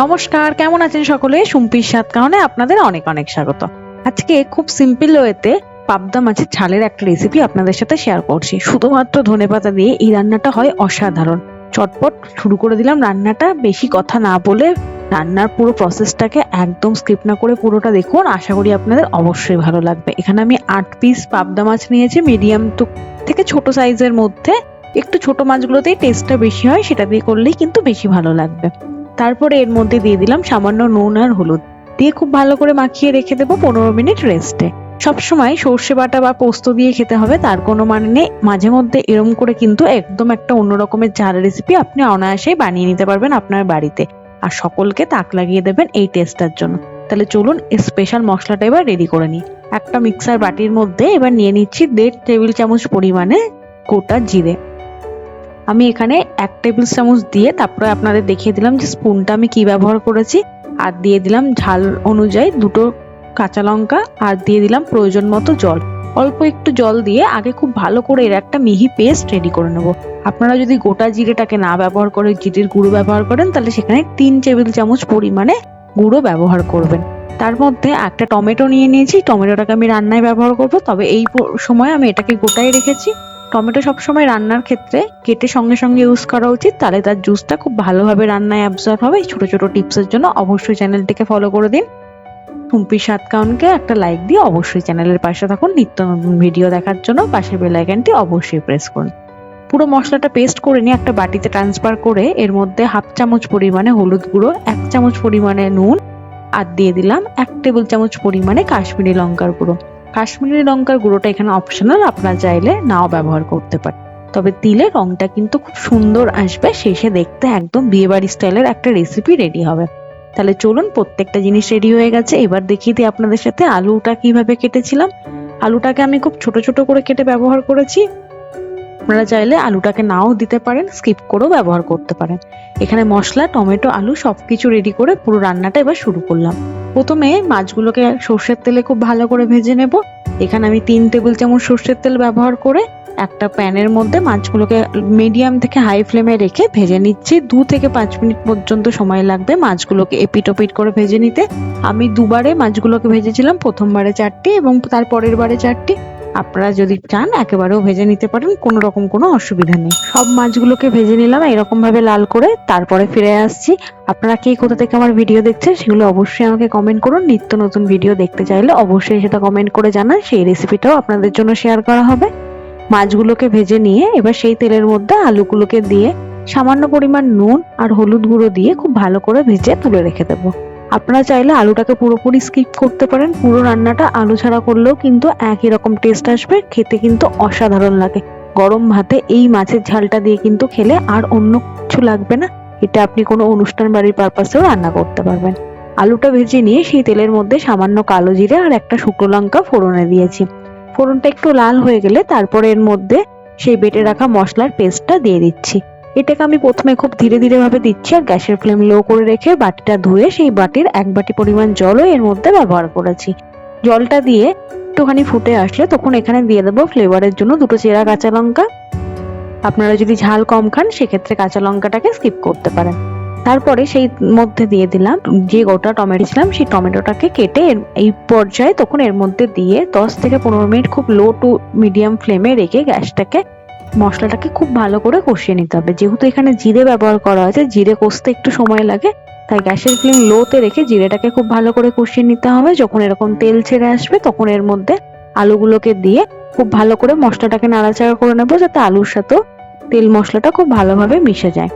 নমস্কার, কেমন আছেন সকলে? সুম্পির স্বাদ কারণে আপনাদের অনেক অনেক স্বাগত। আজকে খুব সিম্পল ওয়েতে পাবদা মাছের ছালের একটা রেসিপি আপনাদের সাথে শেয়ার করছি। শুধুমাত্র ধনেপাতা দিয়ে এই রান্নাটা হয় অসাধারণ। চটপট শুরু করে দিলাম রান্নাটা। বেশি কথা না বলে রান্নার পুরো প্রসেসটাকে একদম স্কিপ না করে পুরোটা দেখুন। আশা করি আপনাদের অবশ্যই ভালো লাগবে। এখানে আমি আট পিস পাবদা মাছ নিয়েছি মিডিয়াম টু থেকে ছোট সাইজের মধ্যে। একটু ছোট মাছগুলোতেই টেস্টটা বেশি হয়, সেটা দিয়ে করলেই কিন্তু বেশি ভালো লাগবে। তারপরে এর মধ্যে দিয়ে দিলাম সামান্য নুন আর হলুদ। দিয়ে খুব ভালো করে মাখিয়ে রেখে দেবো পনেরো মিনিট রেস্টে। সবসময় সর্ষে বাটা বা পোস্ত দিয়ে খেতে হবে, তার কোনো মানে নেই। মাঝে মধ্যে এরম করে কিন্তু একদম একটা অন্য রকমের ঝাল রেসিপি আপনি অনায়াসেই বানিয়ে নিতে পারবেন আপনার বাড়িতে। আর সকলকে তাক লাগিয়ে দেবেন এই টেস্টটার জন্য। তাহলে চলুন স্পেশাল মশলাটা এবার রেডি করে নিই। একটা মিক্সার বাটির মধ্যে এবার নিয়ে নিচ্ছি দেড় টেবিল চামচ পরিমাণে গোটা জিরে। আমি এখানে এক টেবিল চামচ দিয়ে তারপরে আপনাদের দেখিয়ে দিলাম যে স্পুনটা আমি কি ব্যবহার করেছি। আর দিয়ে দিলাম ঝাল অনুযায়ী দুটো কাঁচা লঙ্কা আর দিয়ে দিলাম প্রয়োজন মতো জল। অল্প একটু জল দিয়ে আগে খুব ভালো করে এর একটা মিহি পেস্ট রেডি করে নেব। আপনারা যদি গোটা জিরেটাকে না ব্যবহার করে জিরের গুঁড়ো ব্যবহার করেন, তাহলে সেখানে তিন টেবিল চামচ পরিমাণে গুঁড়ো ব্যবহার করবেন। তার মধ্যে একটা টমেটো নিয়ে নিয়েছি। টমেটোটাকে আমি রান্নায় ব্যবহার করব, তবে এই সময় আমি এটাকে গোটাই রেখেছি। টমেটো সবসময় রান্নার ক্ষেত্রে কেটে সঙ্গে সঙ্গে ইউজ করা উচিত। তাহলে তার জুসটা খুব ভালোভাবে রান্নায় অ্যাবজর্ব হবে। ছোট ছোট টিপসের জন্য অবশ্যই চ্যানেলটিকে ফলো করে দিন। টুম্পি সাত কাউনকে একটা লাইক দিয়ে অবশ্যই চ্যানেলের পাশে থাকুন। নিত্য নতুন ভিডিও দেখার জন্য পাশের বেল আইকনটি অবশ্যই প্রেস করুন। পুরো মশলাটা পেস্ট করে নিয়ে একটা বাটিতে ট্রান্সফার করে এর মধ্যে হাফ চামচ পরিমাণে হলুদ গুঁড়ো, এক চামচ পরিমাণে নুন, আর দিয়ে দিলাম এক টেবিল চামচ পরিমাণে কাশ্মীরি লঙ্কার গুঁড়ো। কাশ্মীরি লঙ্কার গুঁড়োটা এখানে অপশনাল আপনারা চাইলে নাও ব্যবহার করতে পারেন। তবে তিলের রংটা কিন্তু খুব সুন্দর আসবে, শেষে দেখতে একদম বিয়েবাড়ি স্টাইলের একটা রেসিপি রেডি হবে। তাহলে চলুন, প্রত্যেকটা জিনিস রেডি হয়ে গেছে। এবার দেখিয়ে দিই আপনাদের সাথে আলুটা কীভাবে কেটেছিলাম। আলুটাকে আমি খুব ছোট ছোট করে কেটে ব্যবহার করেছি। আপনারা চাইলে আলুটাকে নাও দিতে পারেন স্কিপ করেও ব্যবহার করতে পারেন। এখানে মশলা, টমেটো, আলু সবকিছু রেডি করে পুরো রান্নাটা এবার শুরু করলাম। প্রথমে মাছগুলোকে সর্ষের তেলে খুব ভালো করে ভেজে নেব। এখানে আমি তিন টেবিল চামচ সর্ষের তেল ব্যবহার করে একটা প্যানের মধ্যে মাছগুলোকে মিডিয়াম থেকে হাই ফ্লেমে রেখে ভেজে নিচ্ছি। দু থেকে পাঁচ মিনিট পর্যন্ত সময় লাগবে মাছগুলোকে এপিট ওপিট করে ভেজে নিতে। আমি দুবারে মাছগুলোকে ভেজেছিলাম, প্রথমবারে চারটি এবং তার পরের বারে চারটি। আপনারা যদি চান, একেবারেও ভেজে নিতে পারেন, কোনো রকম কোনো অসুবিধা নেই। সব মাছগুলোকে ভেজে নিলাম এরকম ভাবে লাল করে তারপরে ফিরে আসছি। আপনারা কে কোথা থেকে আমার ভিডিও দেখছেন, সেগুলো অবশ্যই আমাকে কমেন্ট করুন। নিত্য নতুন ভিডিও দেখতে চাইলে অবশ্যই সেটা কমেন্ট করে জানান, সেই রেসিপিটাও আপনাদের জন্য শেয়ার করা হবে। মাছগুলোকে ভেজে নিয়ে এবার সেই তেলের মধ্যে আলুগুলোকে দিয়ে সামান্য পরিমাণ নুন আর হলুদ গুঁড়ো দিয়ে খুব ভালো করে ভেজে তুলে রেখে দেবো। আপনারা চাইলে আলুটাকে পুরোপুরি স্কিপ করতে পারেন। পুরো রান্নাটা আলু ছাড়া করলেও কিন্তু একই রকম টেস্ট আসবে। খেতে কিন্তু অসাধারণ লাগে। গরম ভাতে এই মাছের ঝালটা দিয়ে কিন্তু খেলে আর অন্য কিছু লাগবে না। এটা আপনি কোনো অনুষ্ঠান বাড়ির পারপাসেও রান্না করতে পারবেন। আলুটা ভেজে নিয়ে সেই তেলের মধ্যে সামান্য কালো জিরে আর একটা শুকনো লঙ্কা ফোড়নে দিয়েছি। ফোড়নটা একটু লাল হয়ে গেলে তারপরে এর মধ্যে সেই বেটে রাখা মশলার পেস্টটা দিয়ে দিচ্ছি। এটাকে আমি প্রথমে খুব ধীরে ধীরে ভাবে দিচ্ছি আর গ্যাসের ফ্লেম লো করে রেখে বাটিটা ধুয়ে সেই বাটির এক বাটি পরিমাণ জলও এর মধ্যে ব্যবহার করেছি। জলটা দিয়ে একটুখানি ফুটে আসলে তখন এখানে দিয়ে দেবো ফ্লেভারের জন্য দুটো চেরা কাঁচা লঙ্কা। আপনারা যদি ঝাল কম খান সেক্ষেত্রে কাঁচা লঙ্কাটাকে স্কিপ করতে পারেন। তারপরে সেই মধ্যে দিয়ে দিলাম যে গোটা টমেটো ছিলাম সেই টমেটোটাকে কেটে এই পর্যায়ে তখন এর মধ্যে দিয়ে দশ থেকে পনেরো মিনিট খুব লো টু মিডিয়াম ফ্লেমে রেখে গ্যাসটাকে মশলাটাকে খুব ভালো করে কষিয়ে নিতে হবে। যেহেতু এখানে জিরে ব্যবহার করা হয়েছে, জিরে কষতে একটু সময় লাগে, তাই গ্যাসের ফ্লেম লোতে রেখে জিরেটাকে খুব ভালো করে কষিয়ে নিতে হবে। যখন এরকম তেল ছেড়ে আসবে, তখন এর মধ্যে আলুগুলোকে দিয়ে খুব ভালো করে মশলাটাকে নাড়াচাড়া করে নেব, যাতে আলুর সাথেও তেল মশলাটা খুব ভালোভাবে মিশে যায়।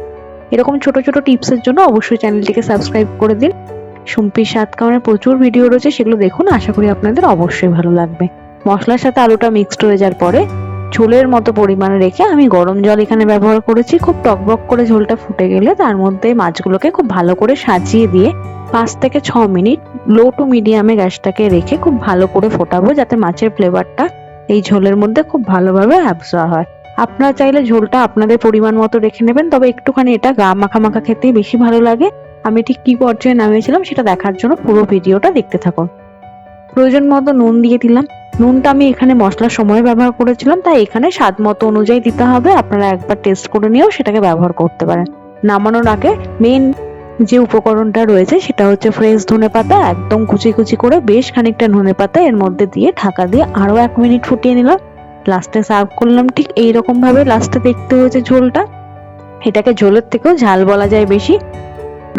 এরকম ছোট ছোট টিপসের জন্য অবশ্যই চ্যানেলটিকে সাবস্ক্রাইব করে দিন। সুম্পির সাত কারণে প্রচুর ভিডিও রয়েছে, সেগুলো দেখুন। আশা করি আপনাদের অবশ্যই ভালো লাগবে। মশলার সাথে আলুটা মিক্সড হয়ে যাওয়ার পরে ঝোলের মতো পরিমাণে রেখে আমি গরম জল এখানে ব্যবহার করেছি। খুব টকবক করে ঝোলটা ফুটে গেলে তার মধ্যে মাছগুলোকে খুব ভালো করে সাজিয়ে দিয়ে পাঁচ থেকে ছ মিনিট লো টু মিডিয়ামে গ্যাসটাকে রেখে খুব ভালো করে ফোটাবো যাতে মাছের ফ্লেভারটা এই ঝোলের মধ্যে খুব ভালোভাবে অ্যাবজর্ব হয়। আপনারা চাইলে ঝোলটা আপনাদের পরিমাণ মতো রেখে নেবেন, তবে একটুখানি এটা গা মাখা মাখা খেতেই বেশি ভালো লাগে। আমি ঠিক কি পর্যায়ে নামিয়েছিলাম সেটা দেখার জন্য পুরো ভিডিওটা দেখতে থাকুন। প্রয়োজন মতো নুন দিয়ে দিলাম। নুনটা আমি এখানে মশলার সময় ব্যবহার করেছিলাম, তাই এখানে স্বাদ মতো অনুযায়ী দিতে হবে। আপনারা একবার টেস্ট করে নিয়েও সেটাকে ব্যবহার করতে পারেন। নামানোর আগে মেন যে উপকরণটা রয়েছে সেটা হচ্ছে ফ্রেশ ধনে পাতা, একদম কুচি কুচি করে বেশ খানিকটা ধনে পাতা এর মধ্যে দিয়ে ঢাকা দিয়ে আরও এক মিনিট ফুটিয়ে নিলাম। লাস্টে সার্ভ করলাম ঠিক এইরকমভাবে লাস্টে দেখতে হয়েছে ঝোলটা। এটাকে ঝোলের থেকেও ঝাল বলা যায় বেশি।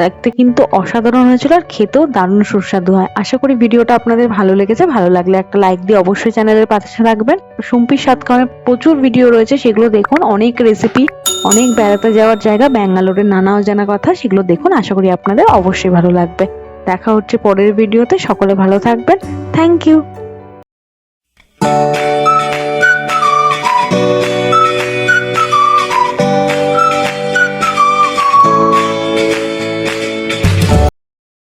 দেখতে কিন্তু অসাধারণ হয়েছিল আর খেতেও দারুণ সুস্বাদু হয়। আশা করি ভিডিওটা আপনাদের ভালো লেগেছে। ভালো লাগলে একটা লাইক দিয়ে অবশ্যই চ্যানেলের পাশে রাখবেন সুম্পির সাতকানে প্রচুর ভিডিও রয়েছে, সেগুলো দেখুন। অনেক রেসিপি অনেক বেড়াতে যাওয়ার জায়গা, ব্যাঙ্গালোরের নানা অজানা কথা, সেগুলো দেখুন। আশা করি আপনাদের অবশ্যই ভালো লাগবে। দেখা হচ্ছে পরের ভিডিওতে সকলে ভালো থাকবেন। Thank you